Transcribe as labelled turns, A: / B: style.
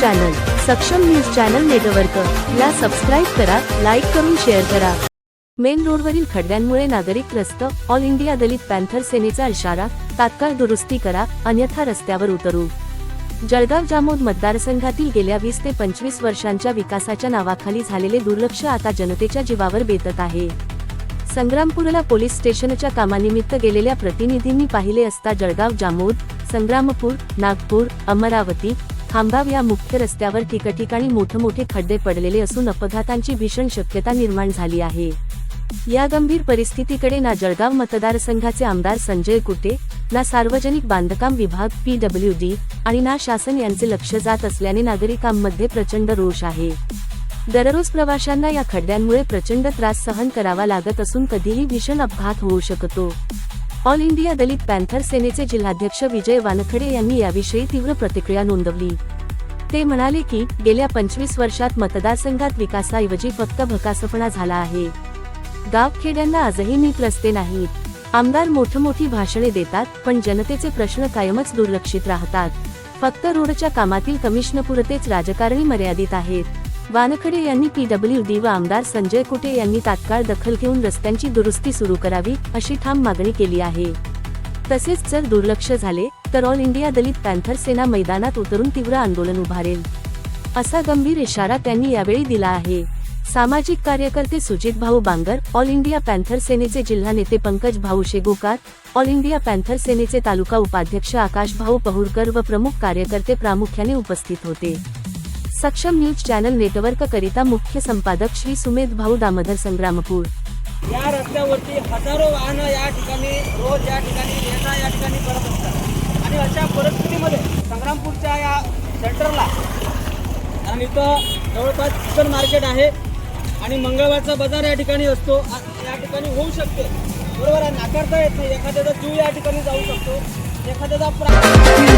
A: Channel Saksham news channel network ला subscribe करा like करून शेअर करा. मेन रोडवरील खड्ड्यांमुळे नागरिक त्रस्त. ऑल इंडिया दलित पॅन्थर सेनेचा इशारा. तात्काळ दुरुस्ती करा अन्यथा रस्त्यावर उतरू. जळगाव जामोद मतदारसंघातील गेल्या वीस ते पंचवीस वर्षांच्या विकासाच्या नावाखाली झालेले दुर्लक्ष आता जनतेच्या जीवावर बेतत आहे. संग्रामपूरला पोलीस स्टेशनच्या कामानिमित्त गेलेल्या प्रतिनिधींनी पाहिले असता जळगाव जामोद संग्रामपूर नागपूर अमरावती खामगाव या मुख्य रस्त्यावर ठिकठिकाणी मोठमोठे खड्डे पडलेले असून अपघातांची भीषण शक्यता निर्माण झाली आहे. या गंभीर परिस्थितीकडे ना जळगाव मतदारसंघाचे आमदार संजय कुटे ना सार्वजनिक बांधकाम विभाग पीडब्ल्यू डी आणि ना शासन यांचे लक्ष जात असल्याने नागरिकांमध्ये प्रचंड रोष आहे. दररोज प्रवाशांना या खड्ड्यांमुळे प्रचंड त्रास सहन करावा लागत असून कधीही भीषण अपघात होऊ शकतो. ऑल इंडिया दलित पॅन्थर सेनेचे जिल्हाध्यक्ष विजय वानखडे यांनी याविषयी तीव्र प्रतिक्रिया नोंदवली. ते म्हणाले की गेल्या पंचवीस वर्षात मतदारसंघात विकासाऐवजी फक्त भकासपणा झाला आहे. गावखेड्यांना आजही नीट रस्ते नाहीत. आमदार मोठमोठी भाषणे देतात पण जनतेचे प्रश्न कायमच दुर्लक्षित राहतात. फक्त रोडच्या कामातील कमिशनपुरतेच राजकारणी मर्यादित आहेत. वानखडे यांनी पीडब्ल्यू डी व आमदार संजय कुटे यांनी तात्काळ दखल घेऊन रस्त्यांची दुरुस्ती सुरू करावी अशी ठाम मागणी केली आहे. तसेच जर दुर्लक्ष झाले तर all India Dalit panther Sena मैदानात उतरून तीव्र आंदोलन उभारेल. असा गंभीर इशारा त्यांनी यावेळी दिला आहे. सामाजिक कार्यकर्ते सुजित भाऊ बांगर ऑल इंडिया पॅन्थर सेनेचे जिल्हा नेते पंकज भाऊ शेगोकार ऑल इंडिया पॅन्थर सेनेचे तालुका उपाध्यक्ष आकाश भाऊ पहुरकर व प्रमुख कार्यकर्ते प्रामुख्याने उपस्थित होते. सक्षम न्यूज चॅनल नेटवर्क करिता मुख्य संपादक श्री सुमेध भाऊ दामोदर संग्रामपूर.
B: या रस्त्यावरती हजारो वाहनं या ठिकाणी रोज या ठिकाणी येता या ठिकाणी करत असतात. आणि अशा परिस्थितीमध्ये संग्रामपूरच्या या सेंटरला आणि इथं जवळपास चिकन मार्केट आहे आणि मंगळवारचा बाजार या ठिकाणी असतो. या ठिकाणी होऊ शकते. बरोबर आहे नाकारता येत नाही. एखाद्याचा जीव या ठिकाणी जाऊ शकतो. एखाद्याचा प्रा